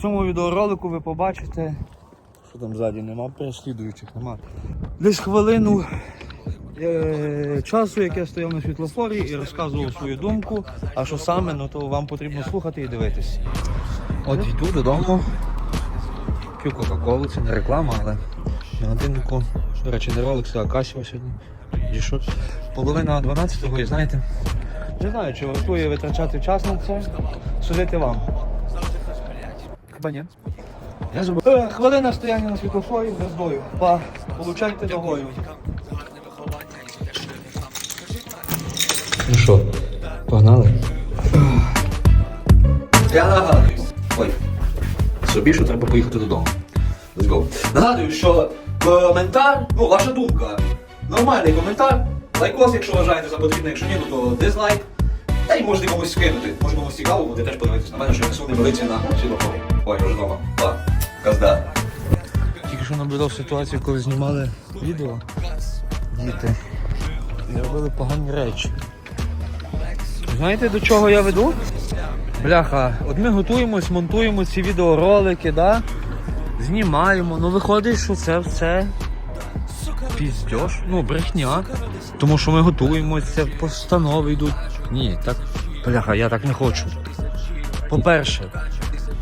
В цьому відеоролику ви побачите, що там ззаді нема, переслідуючих нема. Десь хвилину е, часу, як я стояв на світлофорі і розказував свою думку. А що саме, ну то вам потрібно слухати і дивитись. От йду додому. П'ю Кока-Колу, це не реклама, але на годиннику, до речі, не Rolex, а Casio сьогодні. Що? Половина 12-го, і знаєте, не знаю, чи вартує витрачати час на це. Судити вам. Хіба ні? Я зробив. Е, хвилина стояння на світлофорі без бою. Па, получайте ногою. Ну що, погнали? Я нагадую. Ой. Собі, що треба поїхати додому. Let's go. Нагадую, що коментар, ну, ваша думка. Нормальний коментар. Лайкос, якщо вважаєте за потрібне, якщо ні, ну, то дизлайк. Та й можете комусь скинути. Може комусь цікаво, буде теж подивитися на мене, що я несу невелиці на світлофорі. Ой. Казда. Тільки що наблюдав ситуацію, коли знімали відео. Діти. І робили погані речі. Знаєте, до чого я веду? Бляха, от ми готуємось, монтуємо ці відеоролики, да? знімаємо, ну виходить, що це все піздьош, ну брехня. Тому що ми готуємося, постанови йдуть. Ні, так, бляха, я так не хочу. По-перше.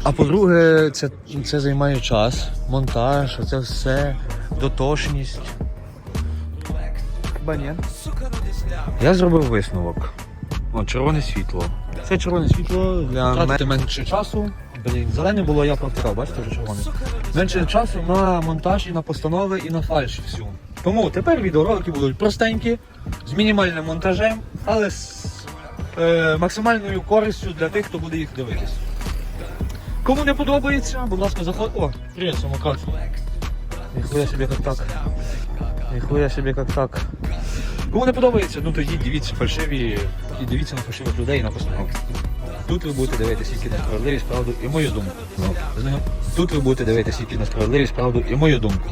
А по-друге, це, це займає час, монтаж, це все, дотошність. Я зробив висновок. О, червоне світло. Це червоне світло для мене менше часу. Блін, зелене було, я протикав, бачите, вже червоне. Менше часу на монтаж і на постанови і на фальш всю. Тому тепер відеоролики будуть простенькі, з мінімальним монтажем, але з е, максимальною користю для тих, хто буде їх дивитись. Кому не подобається, будь ласка, заходь. О, привіт, самокат. Ніхуя собі як так. Ніхуя собі як так. Кому не подобається, ну тоді дивіться фальшиві і дивіться на фальшивих людей і на постановки. Тут ви будете дивитися тільки на справедливість, правду і мою думку. Ну, Тут ви будете дивитися тільки на справедливість, правду і мою думку.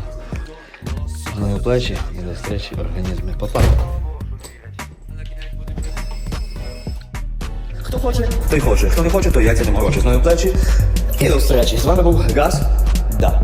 Знаю плечі і до зустрічі в організмі. Па-па. Хто хоче, той хоче. Хто не хоче, то яйця не морочить. Знаю плечі. І до зустрічі. З вами був Газ. Да.